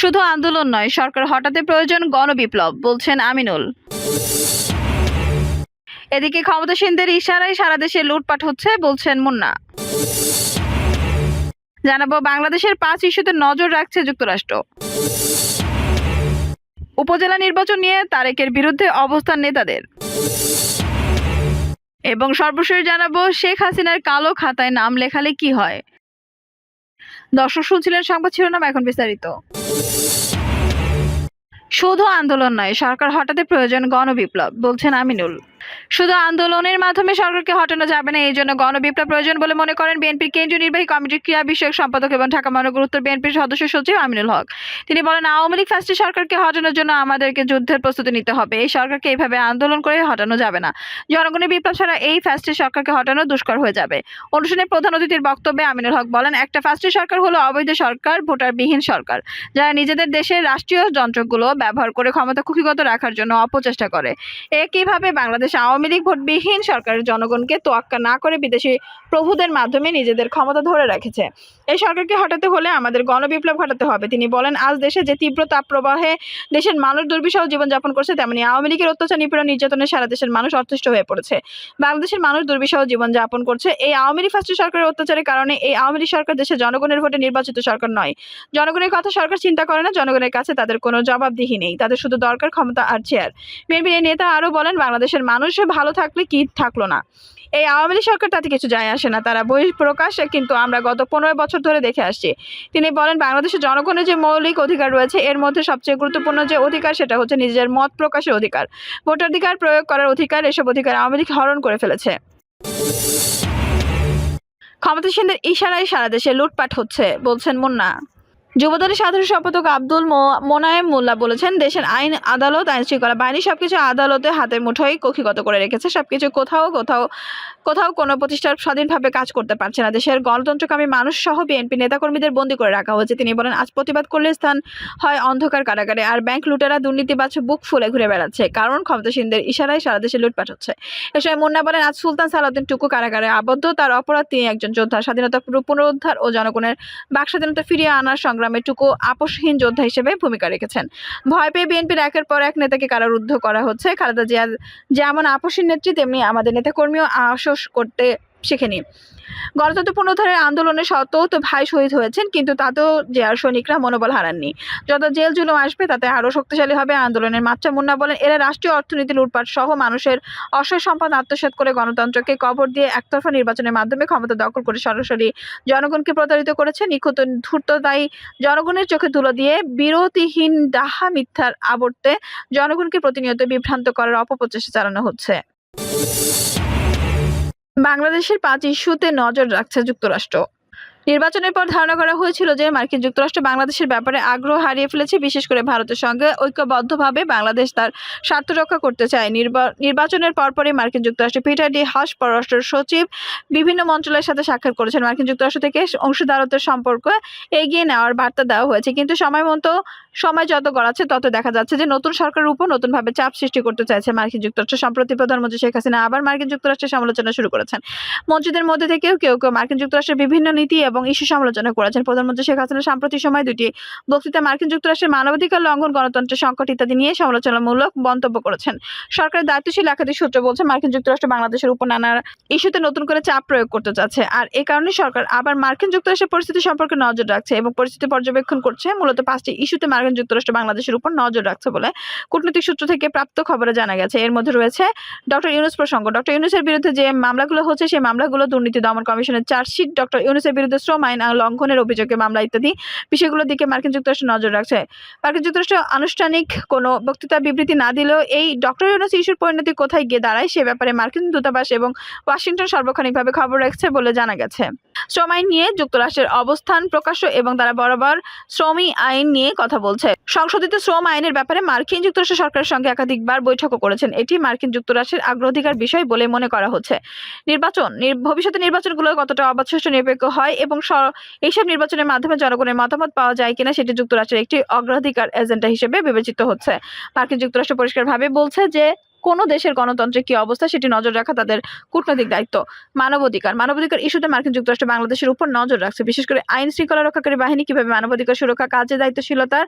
শুধু আন্দোলন নয়, সরকার হঠাতে প্রয়োজন গণবিপ্লব, বলছেন আমিনুল। এদিকে ক্ষমতাসীনদের ইশারায় সারা দেশে লুটপাট হচ্ছে, বলছেন মুন্না। জানাব, বাংলাদেশের পাঁচ ইস্যুতে নজর রাখছে যুক্তরাষ্ট্র। উপজেলা নির্বাচন নিয়ে তারেকের বিরুদ্ধে অবস্থান নেতাদের। এবং সর্বশেষ জানাব, শেখ হাসিনার কালো খাতায় নাম লেখালে কি হয়? দর্শক শুনছিলেন সংবাদ শিরোনাম এখন বিস্তারিত। শুধু আন্দোলন নয়, সরকার হঠাৎই প্রয়োজন গণবিপ্লব, বলছেন আমিনুল। শুধু আন্দোলনের মাধ্যমে সরকারকে হটানো যাবে না, এই জন্য গণবিপ্লব প্রয়োজন বলে মনে করেন বিএনপির কেন্দ্রীয় নির্বাহী কমিটির ক্রীড়া বিষয়ক সম্পাদক এবং ঢাকা মহানগর উত্তর বিএনপির সদস্য সচিব আমিনুল হক। তিনি বলেন, আওয়ামী লীগ ফ্যাসিস্ট সরকারকে হটানোর জন্য আমাদেরকে যুদ্ধের প্রস্তুতি নিতে হবে। এই সরকারকে এইভাবে আন্দোলন করে হটানো যাবে না। জনগণের বিপ্লব ছাড়া এই ফ্যাসিস্ট সরকারকে হটানো দুষ্কর হয়ে যাবে। অনুষ্ঠানে প্রধান অতিথির বক্তব্যে আমিনুল হক বলেন, একটা ফ্যাসিস্ট সরকার হলো অবৈধ সরকার, ভোটারবিহীন সরকার, যারা নিজেদের দেশের রাষ্ট্রীয় যন্ত্রগুলো ব্যবহার করে ক্ষমতা কুক্ষিগত রাখার জন্য অপচেষ্টা করে। একইভাবে বাংলাদেশ আওয়ামী লীগ ভোটবিহীন সরকারের জনগণকে তোয়াক্কা না করে বিদেশি প্রভুদের মাধ্যমে নিজেদের ক্ষমতা ধরে রেখেছে। এই সরকারকে হটাতে হলে আমাদের গণবিপ্লব ঘটাতে হবে। তিনি বলেন, আজ দেশে যে তীব্র তাপপ্রবাহে দেশের মানুষ দুর্বিষহ জীবনযাপন করছে, তেমনি আওয়ামী লীগের অত্যাচার নিপীড়ন নির্যাতনে সারা দেশের মানুষ অতিষ্ঠ হয়ে পড়েছে। বাংলাদেশের মানুষ দুর্বিষহ জীবনযাপন করছে। এই আওয়ামী লীগ ফার্স্ট সরকারের অত্যাচারের কারণে এই আওয়ামী লীগ সরকার দেশের জনগণের ভোটে নির্বাচিত সরকার নয়। জনগণের কথা সরকার চিন্তা করে না, জনগণের কাছে তাদের কোনো জবাবদিহি নেই। তাদের শুধু দরকার ক্ষমতা আর চেয়ার। বিএনপির নেতা আরও বলেন, বাংলাদেশের মানুষ ভালো থাকলে কি থাকল না? এই আওয়ামী লীগ সরকার তাতে কিছু যায় আসে না। তারা বই প্রকাশে কিন্তু আমরা গত পনেরো বছর ধরে দেখে আসছি। তিনি বলেন, বাংলাদেশের জনগণের যে মৌলিক অধিকার রয়েছে, এর মধ্যে সবচেয়ে গুরুত্বপূর্ণ যে অধিকার, সেটা হচ্ছে নিজের মত প্রকাশের অধিকার। ভোটাধিকার প্রয়োগ করার অধিকার, এসব অধিকার আওয়ামী লীগ হরণ করে ফেলেছে। ক্ষমতাসীনদের ইশারায় সারা দেশে লুটপাট হচ্ছে, বলছেন মুন্না। যুবদলের সাধারণ সম্পাদক আব্দুল মোনায়েম মোল্লা বলেছেন, দেশের আইন, আদালত, আইন শৃঙ্খলা বাহিনী সবকিছু আদালতে হাতের মুঠোয় কক্ষিগত করে রেখেছে। সবকিছু কোথাও কোথাও কোথাও কোনো প্রতিষ্ঠান স্বাধীনভাবে কাজ করতে পারছে না। দেশের গণতন্ত্রকামী মানুষ সহ বিএনপি নেতাকর্মীদের বন্দী করে রাখা হয়েছে। তিনি বলেন, আজ প্রতিবাদ করলে স্থান হয় অন্ধকার কারাগারে আর ব্যাংক লুটেরা দুর্নীতিবাজ বুক ফুলে ঘুরে বেড়াচ্ছে। কারণ ক্ষমতাসীনদের ইশারায় সারা দেশে লুটপাট হচ্ছে। এ সময় মুন্না বলেন, আজ সুলতান সালাউদ্দিন টুকু কারাগারে আবদ্ধ। তার অপরাধ তিনি একজন যোদ্ধা। স্বাধীনতা পুনরুদ্ধার ও জনগণের বাক স্বাধীনতা ফিরিয়ে আনার সংগ্রামে টুকু আপোষহীন যোদ্ধা হিসেবে ভূমিকা রেখেছেন। ভয় পেয়ে বিএনপির একের পর এক নেতাকে কারারুদ্ধ করা হচ্ছে। খালেদা জিয়া যেমন আপোষহীন নেত্রী, তেমনি আমাদের নেতাকর্মীও আশ্বস করতে শেখেনি। গণতন্ত্র পুনরুদ্ধারের আন্দোলনে সত্ত্বেও তো ভাই শহীদ হয়েছেন, কিন্তু তাতেও জেয়ার সৈনিকরা মনোবল হারাননি। যত জেল জুলুম আসবে, তাতে আরও শক্তিশালী হবে আন্দোলনের মাত্রা মুন্না বলেন। এরা রাষ্ট্রীয় অর্থনীতি লুটপাট সহ মানুষের অসহায় সম্পদ আত্মসাৎ করে গণতন্ত্রকে কবর দিয়ে একতরফা নির্বাচনের মাধ্যমে ক্ষমতা দখল করে সরাসরি জনগণকে প্রতারিত করেছে। নিখুঁত ধূর্ততাই জনগণের চোখে তুলো দিয়ে বিরতিহীন ডাহা মিথ্যার আবর্তে জনগণকে প্রতিনিয়ত বিভ্রান্ত করার অপপ্রচেষ্টা চালানো হচ্ছে। বাংলাদেশের পাঁচ ইস্যুতে নজর রাখছে যুক্তরাষ্ট্র। নির্বাচনের পর ধারণা করা হয়েছিল যে মার্কিন যুক্তরাষ্ট্র বাংলাদেশের ব্যাপারে আগ্রহ হারিয়ে ফেলেছে, বিশেষ করে ভারতের সঙ্গে। ঐক্যবদ্ধভাবে বাংলাদেশ তার স্বার্থ রক্ষা করতে চায়। নির্বা- নির্বাচনের পরপরই মার্কিন যুক্তরাষ্ট্র পিটার ডি হাস, পররাষ্ট্র সচিব, বিভিন্ন মন্ত্রণালয়ের সাথে সাক্ষাৎ করেছেন। মার্কিন যুক্তরাষ্ট্র থেকে অংশীদারত্বের সম্পর্ক এগিয়ে নেওয়ার বার্তা দেওয়া হয়েছে। কিন্তু সময় মতো সময় যত গড়াচ্ছে, তত দেখা যাচ্ছে যে নতুন সরকারের উপর নতুনভাবে চাপ সৃষ্টি করতে চাইছে মার্কিন যুক্তরাষ্ট্র সম্প্রতি প্রধানমন্ত্রী শেখ হাসিনা আবার মার্কিন যুক্তরাষ্ট্রের সমালোচনা শুরু করেছেন। মন্ত্রীদের মধ্যে থেকেও কেউ কেউ মার্কিন যুক্তরাষ্ট্রের বিভিন্ন নীতি এবং ইস্যু সমালোচনা করেছেন। প্রধানমন্ত্রী শেখ হাসিনা সাম্প্রতিক সময় দুটি বক্তৃতা মার্কিন যুক্তরাষ্ট্রের মানবাধিকার লঙ্ঘন, গণতন্ত্রের সংকট ইত্যাদি নিয়ে সমালোচনামূলক মন্তব্য করেছেন। সরকারের দায়িত্বশীল একাধিক সূত্র বলছে, মার্কিন যুক্তরাষ্ট্র বাংলাদেশের উপর নানা ইস্যুতে নতুন করে চাপ প্রয়োগ করতে যাচ্ছে আর এই কারণে সরকার আবার মার্কিন যুক্তরাষ্ট্রের পরিস্থিতি সম্পর্কে নজর রাখছে এবং পরিস্থিতি পর্যবেক্ষণ করছে। মূলত পাঁচটি ইস্যুতে মার্কিন যুক্তরাষ্ট্র বাংলাদেশের উপর নজর রাখছে বলে কূটনৈতিক সূত্র থেকে প্রাপ্ত খবরে জানা গেছে। এর মধ্যে রয়েছে ডক্টর ইউনুস প্রসঙ্গ। ডক্টর ইউনুসের বিরুদ্ধে যে মামলাগুলো হচ্ছে, সেই মামলাগুলো দুর্নীতি দমন কমিশনের চার্জশিট ডক্টর ইউনুসের বিরুদ্ধে শ্রম আইন লঙ্ঘনের অভিযোগে মামলা ইত্যাদি বিষয়গুলোর দিকে মার্কিন যুক্তরাষ্ট্র নজর রাখছে। মার্কিন যুক্তরাষ্ট্র আনুষ্ঠানিক কোনো বক্তৃতা বিবৃতি না দিলেও এই ডক্টর ইউনুস ইস্যুর পরিণতি কোথায়, গিয়ে দাঁড়ায়, সে ব্যাপারে মার্কিন দূতাবাস এবং ওয়াশিংটন সার্বক্ষণিকভাবে খবর রাখছে বলে জানা গেছে। শ্রম আইন নিয়ে যুক্তরাষ্ট্রের অবস্থান প্রকাশ্য এবং তারা বরাবর শ্রমী আইন নিয়ে কথা বলছে। সংশোধিত শ্রম আইনের ব্যাপারে মার্কিন যুক্তরাষ্ট্র সরকারের সঙ্গে একাধিকবার বৈঠকও করেছেন। এটি মার্কিন যুক্তরাষ্ট্রের আগ্রাধিকার বিষয় বলে মনে করা হচ্ছে। নির্বাচন, নির- ভবিষ্যতে নির্বাচনগুলো কতটা অবাধ নিরপেক্ষ হয় এবং এইসব নির্বাচনের মাধ্যমে জনগণের মতামত পাওয়া যায় কিনা সেটি যুক্তরাষ্ট্রের একটি অগ্রাধিকার এজেন্ডা হিসেবে বিবেচিত হচ্ছে। মার্কিন যুক্তরাষ্ট্র পরিষ্কারভাবে বলছে যে কোনো দেশের গণতন্ত্রের কি অবস্থা সেটি নজর রাখা তাদের কূটনৈতিক দায়িত্ব। মানবাধিকার মানবাধিকার ইস্যুতে মার্কিন যুক্তরাষ্ট্র বাংলাদেশের উপর নজর রাখছে। বিশেষ করে আইন শৃঙ্খলা রক্ষাকারী বাহিনী কীভাবে মানবাধিকার সুরক্ষা, কাজে দায়িত্বশীলতার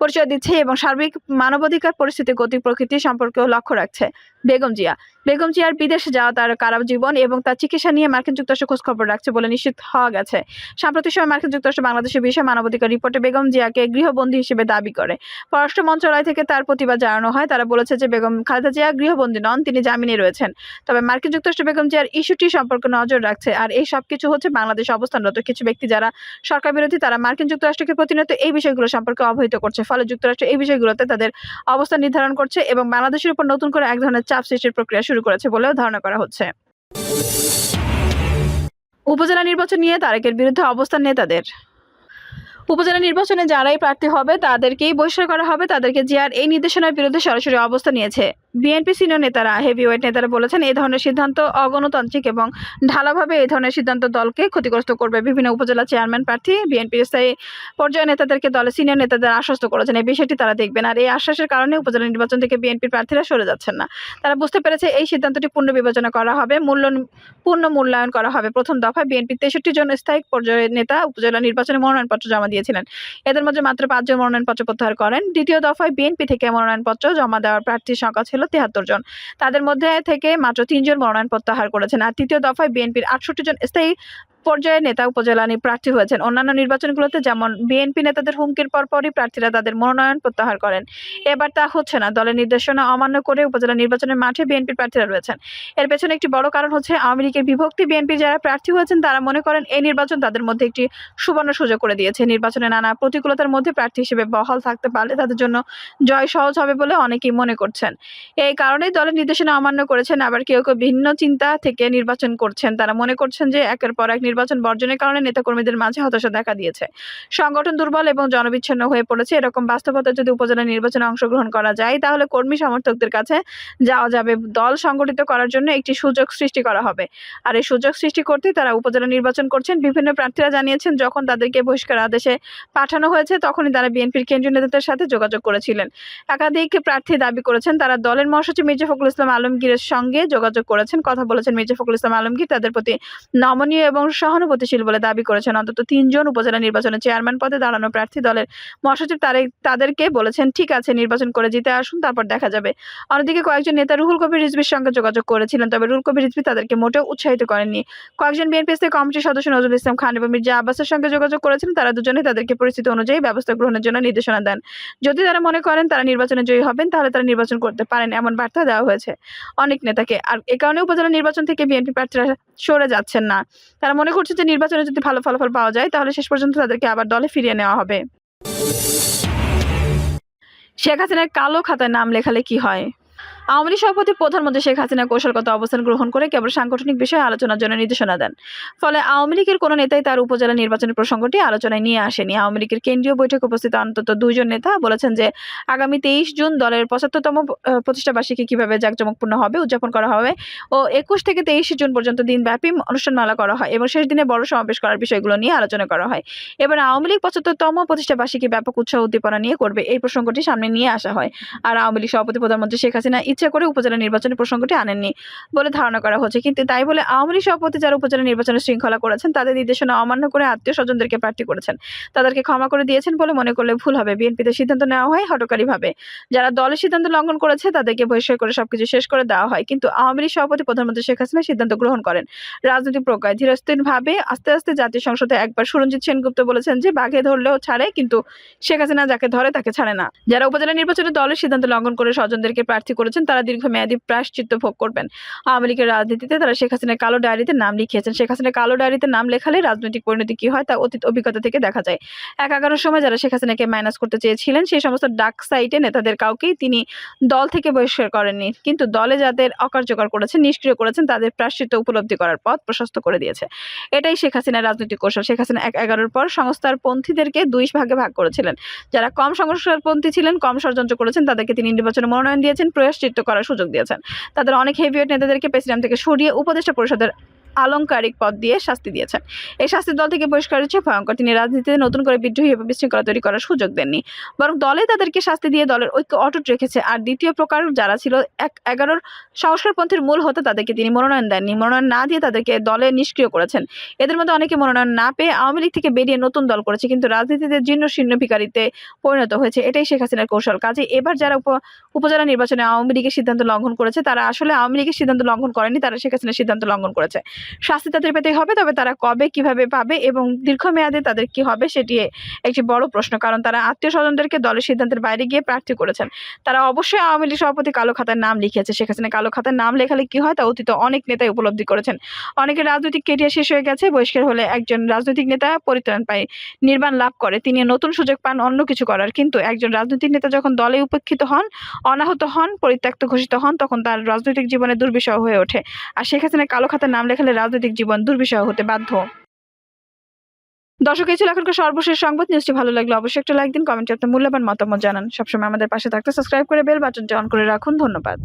পরিচয় দিচ্ছে এবং সার্বিক মানবাধিকার পরিস্থিতি, গতি, প্রকৃতি সম্পর্কেও লক্ষ্য রাখছে। বেগম জিয়া বেগম জিয়ার বিদেশে যাওয়া তার কারা জীবন এবং তার চিকিৎসা নিয়ে মার্কিন যুক্তরাষ্ট্র খোঁজ খবর রাখছে বলে নিশ্চিত হওয়া গেছে। সাম্প্রতিক সময় মার্কিন যুক্তরাষ্ট্র বাংলাদেশের বিষয়ে মানবাধিকার রিপোর্টে বেগম জিয়াকে গৃহবন্দী হিসেবে দাবি করে। পররাষ্ট্র মন্ত্রণালয় থেকে তার প্রতিবাদ জানানো হয়। তারা বলেছে যে বেগম খালেদা জিয়া গৃহবন্দী নন, তিনি জামিনে রয়েছেন। তবে মার্কিন যুক্তরাষ্ট্র বেগম জিয়ার ইস্যুটি সম্পর্কে নজর রাখছে। আর এই সব কিছু হচ্ছে বাংলাদেশ অবস্থানরত কিছু ব্যক্তি যারা সরকার বিরোধী, তারা মার্কিন যুক্তরাষ্ট্রকে প্রতিনিয়ত এই বিষয়গুলো সম্পর্কে অবহিত করছে। ফলে যুক্তরাষ্ট্র এই বিষয়গুলোতে তাদের অবস্থান নির্ধারণ করছে এবং বাংলাদেশের উপর নতুন করে এক ধরনের চাপ সৃষ্টির প্রক্রিয়া শুরু করেছে বলেও ধারণা করা হচ্ছে। উপজেলা নির্বাচন নিয়ে তারেকের বিরুদ্ধে অবস্থান নেতাদের। উপজেলা নির্বাচনে যারাই প্রার্থী হবে, তাদেরকেই বহিষ্কার করা হবে। তাদেরকে জিয়ার এই নির্দেশনার বিরুদ্ধে সরাসরি অবস্থান নিয়েছে। বিএনপি সিনিয়র নেতারা হেভিওয়েট নেতারা বলেছেন, এই ধরনের সিদ্ধান্ত অগণতান্ত্রিক এবং ঢালাভাবে এই ধরনের সিদ্ধান্ত দলকে ক্ষতিগ্রস্ত করবে। বিভিন্ন উপজেলা চেয়ারম্যান প্রার্থী বিএনপির স্থায়ী পর্যায়ে নেতাদেরকে দলের সিনিয়র নেতাদের আশ্বস্ত করেছেন। এই বিষয়টি তারা দেখবেন। আর এই আশ্বাসের কারণে উপজেলা নির্বাচন থেকে বিএনপির প্রার্থীরা সরে যাচ্ছেন না। তারা বুঝতে পেরেছে এই সিদ্ধান্তটি পূর্ণ বিবেচনা করা হবে মূল্য পূর্ণ মূল্যায়ন করা হবে। প্রথম দফায় বিএনপির তেষট্টি জন স্থায়ী পর্যায়ের নেতা উপজেলা নির্বাচনে মনোনয়নপত্র জমা দিয়েছিলেন। এদের মধ্যে মাত্র পাঁচজন মনোনয়নপত্র প্রত্যাহার করেন। দ্বিতীয় দফায় বিএনপি থেকে মনোনয়নপত্র জমা দেওয়ার প্রার্থীর সংখ্যা ছিল তেহাত্তর জন। তাদের মধ্যে থেকে মাত্র তিনজন মনোনয়ন প্রত্যাহার করেছেন। আর তৃতীয় দফায় বিএনপির আটষট্টি জন স্থায়ী পর্যায়ে নেতা উপজেলা নি- প্রার্থী হয়েছেন। অন্যান্য নির্বাচনগুলোতে যেমন বিএনপি নেতাদের হুমকির পরপরই প্রার্থীরা তাদের মনোনয়ন প্রত্যাহার করেন। এবার তা হচ্ছে না। দলের নির্দেশনা অমান্য করে উপজেলা নির্বাচনের মাঠে বিএনপির প্রার্থীরা রয়েছেন। এর পেছনে একটি বড় কারণ হচ্ছে আওয়ামী লীগের বিভক্তি। বিএনপি যারা প্রার্থী হয়েছেন, তারা মনে করেন এই নির্বাচন তাদের মধ্যে একটি সুবর্ণ সুযোগ করে দিয়েছে। নির্বাচনে নানা প্রতিকূলতার মধ্যে প্রার্থী হিসেবে বহাল থাকতে পারলে তাদের জন্য জয় সহজ হবে বলে অনেকেই মনে করছেন। এই কারণেই দলের নির্দেশনা অমান্য করেছেন। আবার কেউ কেউ ভিন্ন চিন্তা থেকে নির্বাচন করছেন। তারা মনে করছেন যে একের পর এক নির্বাচন বর্জনের কারণে নেতাকর্মীদের মাঝে হতাশা দেখা দিয়েছে। সংগঠন দুর্বল এবং জনবিচ্ছিন্ন হয়ে পড়েছে। এরকম বাস্তবতা যদি উপজেলা নির্বাচনে অংশগ্রহণ করা যায়, তাহলে কর্মী সমর্থকদের কাছে যাওয়া যাবে। দল সংগঠিত করার জন্য একটি সুযোগ সৃষ্টি করা হবে। আর এই সুযোগ সৃষ্টি করতে তারা উপজেলা নির্বাচন করছেন। বিভিন্ন প্রার্থীরা জানিয়েছেন, যখন তাদেরকে বহিষ্কার আদেশে পাঠানো হয়েছে, তখনই তারা বিএনপির কেন্দ্রীয় নেতাদের সাথে যোগাযোগ করেছিলেন। একাধিক প্রার্থী দাবি করেছেন, তারা দলের মহাসচিব মির্জা ফখরুল ইসলাম আলমগীরের সঙ্গে যোগাযোগ করেছেন। কথা বলেছেন মির্জা ফখরুল ইসলাম আলমগীর। তাদের প্রতি নমনীয় এবং সহানুভূতিশীল বলে দাবি করেছেন। অন্তত তিনজন উপজেলা নির্বাচনে চেয়ারম্যান পদে দাঁড়ানো প্রার্থী দলের মহাসচিব তারে তাদেরকে বলেছেন, ঠিক আছে, নির্বাচন করে জিতে আসুন, তারপর দেখা যাবে। অন্যদিকে কয়েকজন নেতা রুহুল কবির রিজভির সঙ্গে যোগাযোগ করেছিলেন, তবে রুহুল কবির রিজভি তাদেরকে মোটেও উৎসাহিত করেননি। কয়েকজন বিএনপি কমিটির সদস্য নজরুল ইসলাম খান এবং মির্জা আব্বাসের সঙ্গে যোগাযোগ করেছেন তারা দুজনেই তাদেরকে পরিস্থিতি অনুযায়ী ব্যবস্থা গ্রহণের জন্য নির্দেশনা দেন। যদি তারা মনে করেন তারা নির্বাচনে জয়ী হবেন, তাহলে তারা নির্বাচন করতে পারেন, এমন বার্তা দেওয়া হয়েছে অনেক নেতাকে। আর এ কারণে উপজেলা নির্বাচন থেকে বিএনপি প্রার্থীরা সরে যাচ্ছেন না। তারা মনে করছে যে নির্বাচনে যদি ভালো ফলাফল পাওয়া যায়, তাহলে শেষ পর্যন্ত তাদেরকে আবার দলে ফিরিয়ে নেওয়া হবে। শেখ হাসিনার কালো খাতায় নাম লেখালে কি হয়? আওয়ামী লীগ সভাপতি প্রধানমন্ত্রী শেখ হাসিনা কৌশলগত অবস্থান গ্রহণ করে কেবল সাংগঠনিক বিষয়ে আলোচনার জন্য নির্দেশনা দেন। ফলে আওয়ামী লীগের কোনো নেতাই তার উপজেলা নির্বাচনের প্রসঙ্গটি আলোচনায় নিয়ে আসেনি। আওয়ামী লীগের কেন্দ্রীয় বৈঠকে উপস্থিত অন্তত দুইজন নেতা বলেছেন যে, আগামী তেইশ জুন দলের পঁচাত্তরতম প্রতিষ্ঠা বার্ষিকী কীভাবে জাঁকজমকপূর্ণ হবে, উদযাপন করা হবে ও একুশ থেকে তেইশে জুন পর্যন্ত দিনব্যাপী অনুষ্ঠানমালা করা হয় এবং শেষ দিনে বড় সমাবেশ করার বিষয়গুলো নিয়ে আলোচনা করা হয়। এবার আওয়ামী লীগ পঁচাত্তরতম প্রতিষ্ঠা বার্ষিকী ব্যাপক উৎসাহ উদ্দীপনা নিয়ে করবে, এই প্রসঙ্গটি সামনে নিয়ে আসা হয়। আর আওয়ামী লীগ সভাপতি প্রধানমন্ত্রী শেখ হাসিনা ইচ্ছা করে উপজেলা নির্বাচনের প্রসঙ্গটি আনেননি বলে ধারণা করা হচ্ছে। কিন্তু তাই বলে আওয়ামী লীগ সভাপতি যারা উপজেলা নির্বাচনের শৃঙ্খলা করেছেন, তাদের নির্দেশনা অমান্য করে আত্মীয় স্বজনদেরকে প্রার্থী করেছেন। তাদেরকে ক্ষমা করে দিয়েছেন বলে মনে করলে ভুল হবে। বিএনপিতে সিদ্ধান্ত নেওয়া হয় হটকারীভাবে। যারা দলের সিদ্ধান্ত লঙ্ঘন করেছে, তাদেরকে বহিষ্কার করে সবকিছু শেষ করে দেওয়া হয়। কিন্তু আওয়ামী লীগ সভাপতি প্রধানমন্ত্রী শেখ হাসিনা সিদ্ধান্ত গ্রহণ করেন। রাজনৈতিক প্রজ্ঞায় ধীরস্থিরভাবে আস্তে আস্তে জাতীয় সংসদে একবার সুরঞ্জিত সেনগুপ্ত বলেছেন যে, বাঘে ধরলেও ছাড়ে, কিন্তু শেখ হাসিনা যাকে ধরে তাকে ছাড়ে না। যারা উপজেলা নির্বাচনে দলের সিদ্ধান্ত লঙ্ঘন করে স্বজনদেরকে প্রার্থী করেছেন তারা দীর্ঘমেয়াদী প্রায়শ্চিত্ত ভোগ করবেন। আওয়ামী লীগের রাজনীতিতে তারা শেখ হাসিনার কালো ডায়েরিতে নাম লিখিয়েছেন। শেখ হাসিনার কালো ডায়েরিতে নাম লেখালে রাজনৈতিক পরিণতি কি হয় তা অতীত অভিজ্ঞতা থেকে দেখা যায়। এক এগারোর সময় যারা শেখ হাসিনাকে মাইনাস করতে চেয়েছিলেন, সেই সমস্ত ডাক সাইটে নেতাদের কাউকেই তিনি দল থেকে বহিষ্কার করেননি। কিন্তু দলে যাদের অকার্যকর করেছেন নিষ্ক্রিয় করেছেন, তাদের প্রাশ্চিত্য উপলব্ধি করার পথ প্রশস্ত করে দিয়েছে। এটাই শেখ হাসিনার রাজনৈতিক কৌশল। শেখ হাসিনা এক এগারোর পর সংস্থার পন্থীদেরকে দুই ভাগে ভাগ করেছিলেন। যারা কম সংস্কারপন্থী ছিলেন, কম ষড়যন্ত্র করেছেন, তাদেরকে তিনি নির্বাচনে মনোনয়ন দিয়েছেন প্রয়াসচিত্ত করার সুযোগ দিয়েছেন। তাদের অনেক হেভিওয়েট নেতাদেরকে প্রেসিডেন্ট থেকে সরিয়ে উপদেষ্টা পরিষদের আলংকারিক পদ দিয়ে শাস্তি দিয়েছেন। এই শাস্তির দল থেকে বহিষ্কার হচ্ছে ভয়ঙ্কর। তিনি রাজনীতিতে নতুন করে বিদ্রোহী এবং বিশৃঙ্খলা তৈরি করার সুযোগ দেননি। বরং দলে তাদেরকে শাস্তি দিয়ে দলের ঐক্য অটুট রেখেছে। আর দ্বিতীয় প্রকার যারা ছিল, এক এগারোর সংস্কারপন্থীর মূল হতে তাদেরকে তিনি মনোনয়ন দেননি। মনোনয়ন না দিয়ে তাদেরকে দলে নিষ্ক্রিয় করেছেন। এদের মধ্যে অনেকে মনোনয়ন না পেয়ে আওয়ামী লীগ থেকে বেরিয়ে নতুন দল করেছে, কিন্তু রাজনীতিতে জীর্ণ শীর্ণ ভিকারিতে পরিণত হয়েছে। এটাই শেখ হাসিনার কৌশল। কাজে এবার যারা উপ- উপজেলা নির্বাচনে আওয়ামী লীগের সিদ্ধান্ত লঙ্ঘন করেছে, তারা আসলে আওয়ামী লীগের সিদ্ধান্ত লঙ্ঘন করেনি, তারা শেখ হাসিনার সিদ্ধান্ত লঙ্ঘন করেছে। শাস্তি তাদের পেতে হবে, তবে তারা কবে কীভাবে পাবে এবং দীর্ঘমেয়াদে তাদের কি হবে সেটি একটি বড় প্রশ্ন। কারণ তারা আত্মীয় স্বজনদেরকে দলের সিদ্ধান্তের বাইরে গিয়ে প্রার্থী করেছেন। তারা অবশ্যই আওয়ামী লীগ সভাপতি কালো খাতার নাম লিখেছে। শেখ হাসিনা কালো খাতার নাম লেখালে কি হয়? তা অতীত অনেক নেতাই উপলব্ধি করেছেন। অনেকের রাজনৈতিক কেরিয়ার শেষ হয়ে গেছে। বহিষ্কার হলে একজন রাজনৈতিক নেতা পরিত্রাণ পায়, নির্বাণ লাভ করে। তিনি নতুন সুযোগ পান অন্য কিছু করার। কিন্তু একজন রাজনৈতিক নেতা যখন দলে উপেক্ষিত হন, অনাহত হন, পরিত্যক্ত ঘোষিত হন, তখন তার রাজনৈতিক জীবনে দুর্বিষহ হয়ে ওঠে। আর হাসিনা কালো খাতার নাম লেখালে রাজনৈতিক জীবন দুর্বিষহ হতে বাধ্য। দর্শক, এই ছিল এখনকার সর্বশেষ সংবাদ। নিউজটি ভালো লাগলে অবশ্যই একটা লাইক দিন কমেন্টে আপনার মূল্যবান মতামত জানান। সবসময় আমাদের পাশে থাকতে সাবস্ক্রাইব করে বেল বাটনটি অন করে রাখুন। ধন্যবাদ।